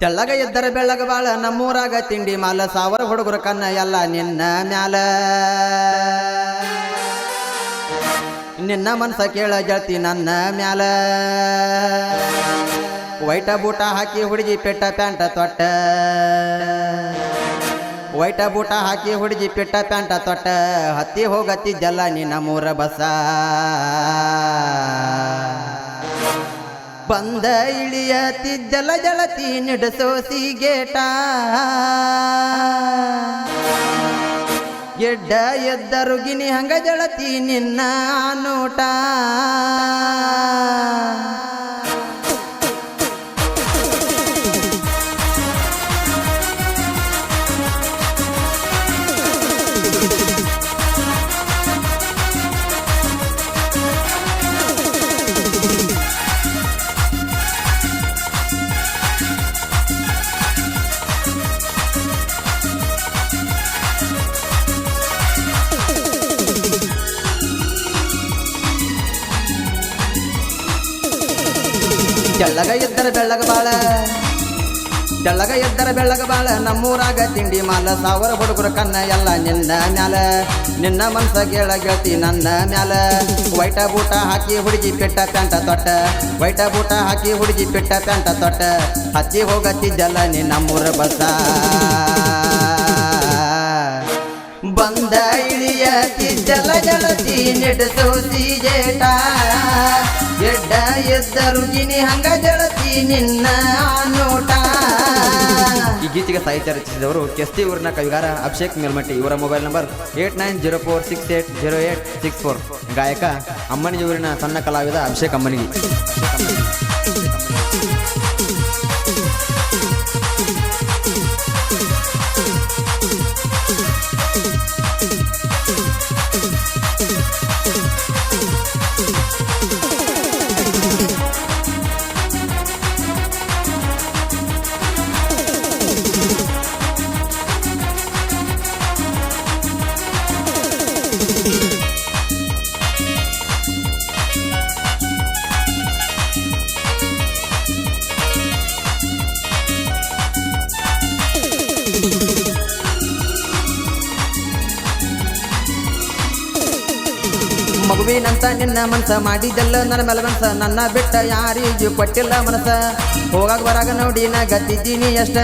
ತೆಳ್ಳಗ ಎದ್ದರ ಬೆಳ್ಳಗ ಬಾಳ ನಮ್ಮೂರಾಗ ತಿಂಡಿ ಮಾಲ ಸಾವರ ಹುಡುಗರ ಕನ್ನ ಎಲ್ಲ ನಿನ್ನ ಮ್ಯಾಲ. ನಿನ್ನ ಮನಸ ಕೇಳ ಗೆಳತಿ ನನ್ನ ಮ್ಯಾಲ. ವೈಟ ಬೂಟ ಹಾಕಿ ಹುಡುಗಿ ಪೆಟ್ಟ ಪ್ಯಾಂಟ ತೊಟ್ಟ. ವೈಟ ಬೂಟ ಹಾಕಿ ಹುಡುಗಿ ಪೆಟ್ಟ ಪ್ಯಾಂಟ ತೊಟ್ಟ. ಹತ್ತಿ ಹೋಗತ್ತಿದ್ದಲ್ಲ ನಿನ್ನ ಮೂರ ಬಸ. ಬಂದ ಇಳಿಯತಿದ್ದಲ ಜಳತಿ ನಡೆಸೋ ಸಿಗೇಟ. ಎಡ್ಡ ಎದ್ದರು ಗಿನಿ ಹಂಗ ಜಳತಿ ನಿನ್ನ ನೋಟ. ತೆಳ್ಳಗ ಎದ್ದರ ಬೆಳ್ಳಗ ಬಾಳ. ತೆಳ್ಳಗ ಎದ್ದರ ಬೆಳ್ಳಗ ಬಾಳ. ನಮ್ಮೂರಾಗ ತಿಂಡಿ ಮಾಲ, ಸಾವಿರ ಹುಡುಗರು ಕನ್ನ ಎಲ್ಲ ನಿನ್ನ ಮ್ಯಾಲ. ನಿನ್ನ ಮನ್ಸ ಕೇಳ ಗೆಳತಿ ನನ್ನ ಮ್ಯಾಲ. ವೈಟ ಬೂಟ ಹಾಕಿ ಹುಡುಗಿ ಪೆಟ್ಟ ಪ್ಯಾಂಟ ತೊಟ್ಟ. ವೈಟ ಬೂಟ ಹಾಕಿ ಹುಡುಗಿ ಪೆಟ್ಟ ಪ್ಯಾಂಟ ತೊಟ್ಟ. ಹಚ್ಚಿ ಹೋಗತ್ತಿದ್ದಲ್ಲ ನಿನ್ನ ಮೂರ ಬಸ. ಬಂದ ಇಳಿಯತಿದ್ದಲ ಗೆಳತಿ ನೆಡಸೋ ಜೇಟ ಎಡ್ಡ ಎದ್ದರು ಗಿನಿ ಹಂಗ ಜಳತಿ ನಿನ್ನ ನೋಟ. ಈ ಗೀತೆಗೆ ಸಾಹಿತ್ಯ ರಚಿಸಿದವರು ಕೆಸ್ತಿ ಊರಿನ ಕವಿಗಾರ ಅಭಿಷೇಕ್ ಮೇಲ್ಮಟ್ಟಿ. ಇವರ mobile number eight nine zero four six eight zero eight six four. ಗಾಯಕ ಅಮ್ಮನಿಗೆ ಊರಿನ ಸಣ್ಣ ಕಲಾವಿದ ಅಭಿಷೇಕ್ ಅಮ್ಮನಿಗೆ. ಮಗುವಿನಂತ ನಿನ್ನ ಮನಸ ಮಾಡಿದೆಲ್ಲ ನನ್ನ ಮೇಲೆ ಮನಸ ನನ್ನ ಬಿಟ್ಟ ಯಾರಿಗೂ ಕೊಟ್ಟಿಲ್ಲ ಮನಸ ಹೋಗಾಗ ಬರಾಗ ನೋಡಿ ನಾ ಗತ್ತಿದ್ದೀನಿ ಅಷ್ಟ.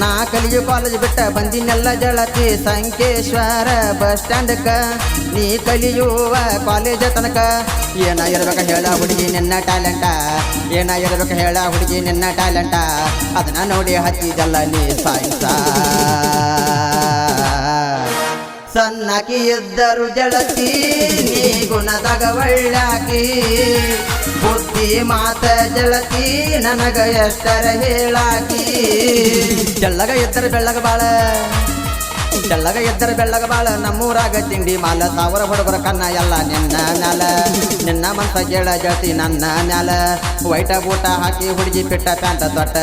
ನಾ ಕಲಿಯು ಕಾಲೇಜ್ ಬಿಟ್ಟ ಬಂದಿನೆಲ್ಲ ಜಳತಿ ಸಂಕೇಶ್ವರ ಬಸ್ ಸ್ಟ್ಯಾಂಡ್ಕ. ನೀ ಕಲಿಯುವ ಕಾಲೇಜ ತನಕ ಏನ ಇರ್ಬೇಕ ಹೇಳ ಹುಡುಗಿ ನಿನ್ನ ಟ್ಯಾಲೆಂಟ ಏನ ಇರ್ಬೇಕ ಹೇಳ ಹುಡುಗಿ ನಿನ್ನ ಟ್ಯಾಲೆಂಟ ಅದನ್ನ ನೋಡಿ ಹಚ್ಚಿದಲ್ಲ ನೀ ಸಾಯಿಸ ಸಣ್ಣಕಿ ಇದ್ದರು ಜಳಕಿ ನೀ ಗುಣದಾಗ ಒಳ್ಳಾಕಿ ಬುದ್ಧಿ ಮಾತ ಜಳಕಿ ನನಗ ಎಷ್ಟರ ಹೇಳಾಕಿ. ಜಳ್ಳಗ ಎತ್ತರ ಬೆಳ್ಳಗ ಬಾಳ. ತೆಳ್ಳಗ ಎದ್ದರ ಬೆಳ್ಳಗ ಬಾಳ, ನಮ್ಮೂರಾಗ ತಿಂಡಿ ಮಾಲ, ಸಾವರ ಹೊಡಬರ ಕನ್ನ ಎಲ್ಲ ನಿನ್ನ ಮ್ಯಾಲ. ನಿನ್ನ ಮನ್ಸ ಕೇಳ ಜಳತಿ ನನ್ನ ಮ್ಯಾಲ. ವೈಟ ಬೂಟ ಹಾಕಿ ಹುಡುಗಿ ಪೆಟ್ಟ ಪ್ಯಾಂಟ ತೊಟ್ಟ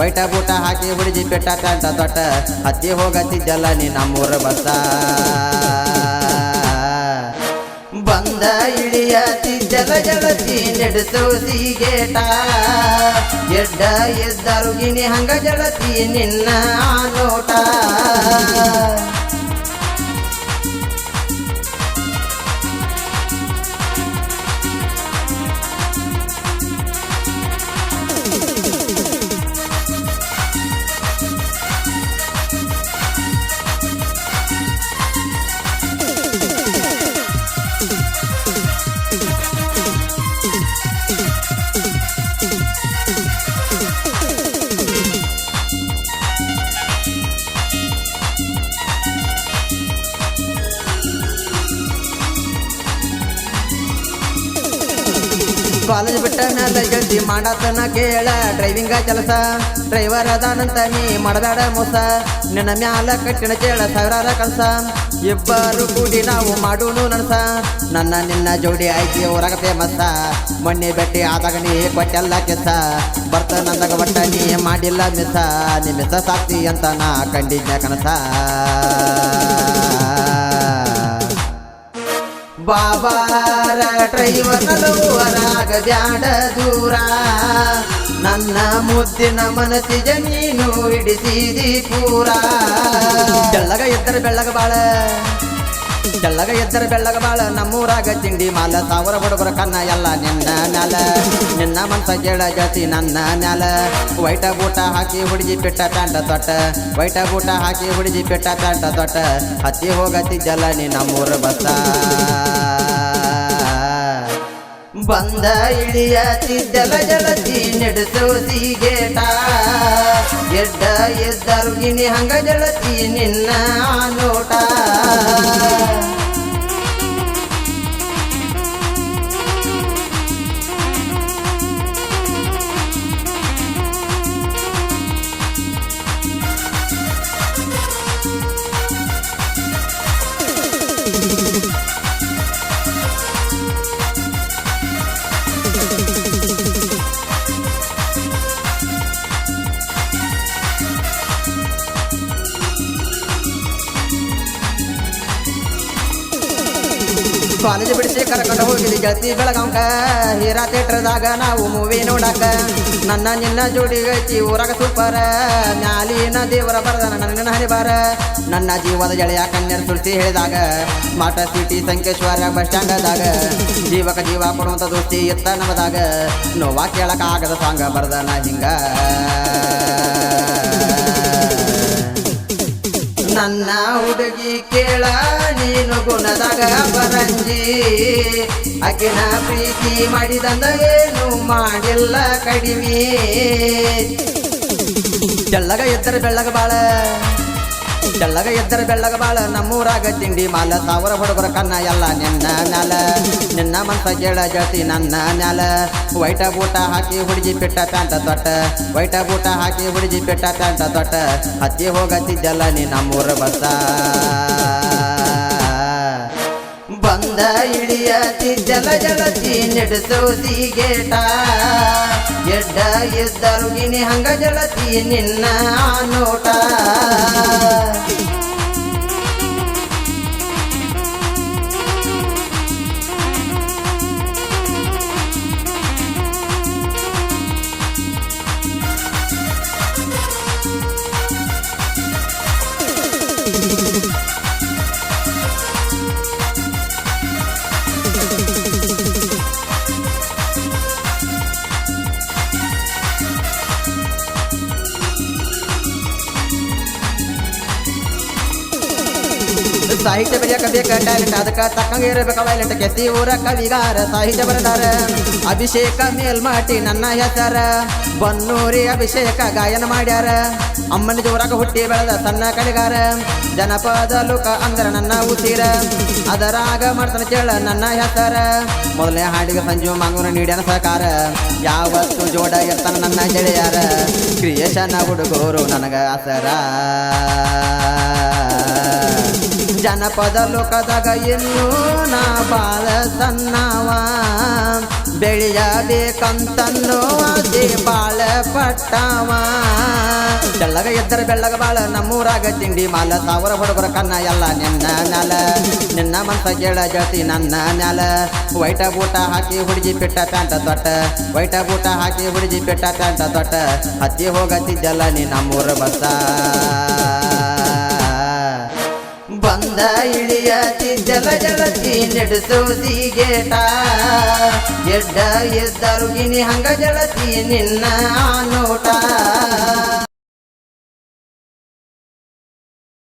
ವೈಟ ಬೂಟ ಹಾಕಿ ಹುಡುಗಿ ಪೆಟ್ಟ ಪ್ಯಾಂಟ ತೊಟ್ಟ ಹತ್ತಿ ಹೋಗತ್ತಿದ್ದಲ್ಲ ನೀ ನಮ್ಮೂರ ಬಸ್ಸ. ಬಂದ ಜಲ ಜಲತಿ ನಡೆಸೋ ಸಿಗೇಟ ಎಡ್ಡ ಎದ್ದರು ಗಿಣಿ ಹಂಗ ಜಲತಿ ನಿನ್ನ ನೋಟ. ಕಾಲೇಜ್ ಬಿಟ್ಟ ಮೇಲೆ ಜಲ್ದಿ ಮಾಡತನ ಕೇಳ. ಡ್ರೈವಿಂಗ ಕೆಲಸ ಡ್ರೈವರ್ ಅದಾನಂತ ನೀ ಮಾಡಬೇಡ ಮೋಸ. ನಿನ್ನ ಮ್ಯಾಲ ಕಟ್ಟಿನ ಕೇಳ ಸಾವಿರಾರ ಕೆಲಸ ಇಬ್ಬರು ಕೂಡಿ ನಾವು ಮಾಡೋಣ ನನಸ ನನ್ನ ನಿನ್ನ ಜೋಡಿ ಆಯ್ತಿ ಹೊರಗ ಫೇಮಸ್ಸ ಮೊನ್ನೆ ಬೆಟ್ಟಿ ಆದಾಗ ನೀ ಕೊಟ್ಟೆಲ್ಲ ಕೆಸ ಬರ್ತ ನಂದಾಗ ಬಟ್ಟ ನೀ ಮಾಡಿಲ್ಲ ಮಿಸ. ನಿಮ್ಮ ಸಾಕ್ತಿ ಅಂತ ನಾ ಕಂಡಿದ್ದೆ ಕನಸ. ಬಾಬಾರ ಡ್ರೈವರ್ ಜಾಡ ದೂರ. ನನ್ನ ಮುದ್ದಿನ ಮನಸ್ಸಿಜ ನೀನು ಹಿಡಿಸಿದಿ ಪೂರ. ಬೆಳ್ಳಗ ಎತ್ತರ ಬೆಳ್ಳಗ ಬಾಳ. ಬೆಳ್ಳಗ ಎತ್ತರ ಬೆಳ್ಳಗ ಬಾಳ. ನಮ್ಮೂರಾಗ ತಿಂಡಿ ಮಾಲ, ಸಾವಿರ ಹುಡುಗರ ಕನ್ನ ಎಲ್ಲ ನಿನ್ನ ಮ್ಯಾಲ. ನಿನ್ನ ಮನ್ಸ ಕೇಳ ಜಾತಿ ನನ್ನ ಮ್ಯಾಲ. ವೈಟ ಬೂಟ ಹಾಕಿ ಹುಡುಗಿ ಪೆಟ್ಟ ಪ್ಯಾಂಟ ತೊಟ್ಟ. ವೈಟ ಬೂಟ ಹಾಕಿ ಹುಡುಗಿ ಪೆಟ್ಟ ಕಾಂಡ ತೊಟ್ಟ. ಹತ್ತಿ ಹೋಗತ್ತಿದ್ದಲ್ಲ ನೀ ನಮ್ಮೂರ ಬಸ್ಸ ಬಂದ ಜಲತಿ ನಡೆಸೋ ಸಿಗೇಟ. ಎಡ್ಡ ಎದ್ದರು ಗಿಣಿ ಹಂಗ ಜಲತಿ ನಿನ್ನ ನೋಟ. ಕಾಲೇಜ್ ಬಿಡಿಸಿ ಕರ್ಕೊಂಡು ಹೋಗಿದ್ದು ಗೆಳತಿ ಬೆಳಗಾಂಕ. ಹೀರಾ ಥಿಯೇಟ್ರದಾಗ ನಾವು ಮೂವಿ ನೋಡಾಕ. ನನ್ನ ನಿನ್ನ ಜೋಡಿ ಐತಿ ಊರಾಗ ಸೂಪರ ಮ್ಯಾಲಿನ ದೇವರ ಬರದ ನನ್ನ ಹರಿಬಾರ. ನನ್ನ ಜೀವದ ಗೆಳೆಯ ಕನ್ಯರ್ ತುಳಸಿ ಹೇಳಿದಾಗ, ಮಾಟ ಸಿಟಿ ಸಂಕೇಶ್ವರ ಬಸ್ ಸ್ಟ್ಯಾಂಡದಾಗ, ಜೀವಕ ಜೀವ ಕೊಡುವಂಥ ದೋಸ್ತಿ ಎತ್ತ ನಮದಾಗ ನೋವಾ ಕೇಳಕ ಆಗದ ಸಾಂಗ ಬರ್ದನ ಹಿಂಗ. ನನ್ನ ಹುಡುಗಿ ಕೇಳ ಗುಣದಾಗ ಬರಂಜಿ. ಅಕಿನ ಪ್ರೀತಿ ಮಾಡಿದಂದ ಏನು ಮಾಡಿಲ್ಲ ಕಡಿಮೆ. ತೆಳ್ಳಗ ಎತ್ತರ ಬೆಳ್ಳಗ ಬಾಳ. ತೆಳ್ಳಗ ಎತ್ತರ ಬೆಳ್ಳಗ ಬಾಳ. ನಮ್ಮೂರಾಗ ತಿಂಡಿ ಮಾಲ, ತಾವರ ಹುಡುಗರ ಕನ್ನ ಎಲ್ಲ ನಿನ್ನ ಮ್ಯಾಲ. ನಿನ್ನ ಮಂತ ಕೇಳ ಗೆಳತಿ ನನ್ನ ಮ್ಯಾಲ. ವೈಟ ಬೂಟ ಹಾಕಿ ಹುಡುಗಿ ಪೆಟ್ಟ ಪ್ಯಾಂಟ ತೊಟ್ಟ. ವೈಟ ಬೂಟ ಹಾಕಿ ಹುಡುಗಿ ಪೆಟ್ಟ ಪ್ಯಾಂಟ ತೊಟ್ಟ. ಹತ್ತಿ ಹೋಗತ್ತಿದ್ದಲ್ಲ ನೀ ನಮ್ಮೂರ ಬಸ್ಸ. ಇಳಿಯತಿದ್ದಲ ಜಲತಿ ನಡೆಸೋ ಗೇಟ. ಎಡ್ಡ ಎದ್ದರು ಗಿಣಿ ಹಂಗ ಜಲತಿ ನಿನ್ನ ನೋಟ. ಸಾಹಿತ್ಯ ಬರೆಯಕ ಬೇಕ ಟ್ಯಾಲೆಂಟ್ ಅದಕ್ಕ ತಕ್ಕಂಗೆ ಇರಬೇಕು ವೈಲೆಂಟ್ ಕೆತ್ತಿ ಊರ ಕವಿಗಾರ ಸಾಹಿತ್ಯ ಬರೆದಾರ. ಅಭಿಷೇಕ ಮೇಲ್ಮಾಟಿ ನನ್ನ ಹೆಸರ. ಬನ್ನೂರಿ ಅಭಿಷೇಕ ಗಾಯನ ಮಾಡ್ಯಾರ. ಅಮ್ಮನ ಜೋರಾಗ ಹುಟ್ಟಿ ಬೆಳೆದ ಸಣ್ಣ ಕಡೆಗಾರ. ಜನಪದ ಲೋಕ ಅಂದ್ರ ನನ್ನ ಉಸಿರ. ಅದರಾಗ ಮಾಡ್ತಾನೆ ಕೇಳ ನನ್ನ ಹೆಸರ. ಮೊದಲನೇ ಹಾಡಿಗೆ ಸಂಜು ಮಂಗೂರ ನೀಡ್ಯಾನ ಸಹಕಾರ. ಯಾವತ್ತು ಜೋಡ ಎತ್ತನ ನನ್ನ ಗೆಳೆಯರ. ಕ್ರಿಯೇಶನ ಹುಡುಗರು ನನಗ ಅಸರ. ಜನಪದ ಲೋಕದಾಗ ಇನ್ನೂ ನಾ ಬಾಳ ಸಣ್ಣವ. ಬೆಳೆಯಬೇಕಂತನ್ನೋ ಅದೇ ಬಾಳ ಪಟ್ಟವ. ಬೆಳ್ಳಗ ಎದ್ದರ ಬೆಳ್ಳಗ ಬಾಳ, ನಮ್ಮೂರಾಗ ತಿಂಡಿ ಮಾಲ ತಾವರ ಹುಡುಗರ ಕನ್ನ ಎಲ್ಲ ನಿನ್ನ ನೆಲ. ನಿನ್ನ ಮಂತ ಗೆಳ ಗೆಳತಿ ನನ್ನ ನೆಲ. ವೈಟ ಬೂಟ ಹಾಕಿ ಹುಡುಗಿ ಪೆಟ್ಟ ಪ್ಯಾಂಟ ತೊಟ್ಟ. ವೈಟ ಬೂಟ ಹಾಕಿ ಹುಡುಗಿ ಪೆಟ್ಟ ಪ್ಯಾಂಟ ತೊಟ್ಟ. ಹತ್ತಿ ಹೋಗತ್ತಿದ್ದಲ್ಲ ನೀ ನಮ್ಮೂರ ಬಸ್ಸ. ಗಂಟಿ ನೆಡಸೋ ಸೀಗೇಟ ಎಡ್ಡ ಎದ್ದರು ಗಿನಿ ಹಂಗ ಜಳತಿ ನಿನ್ನ ನೋಟ.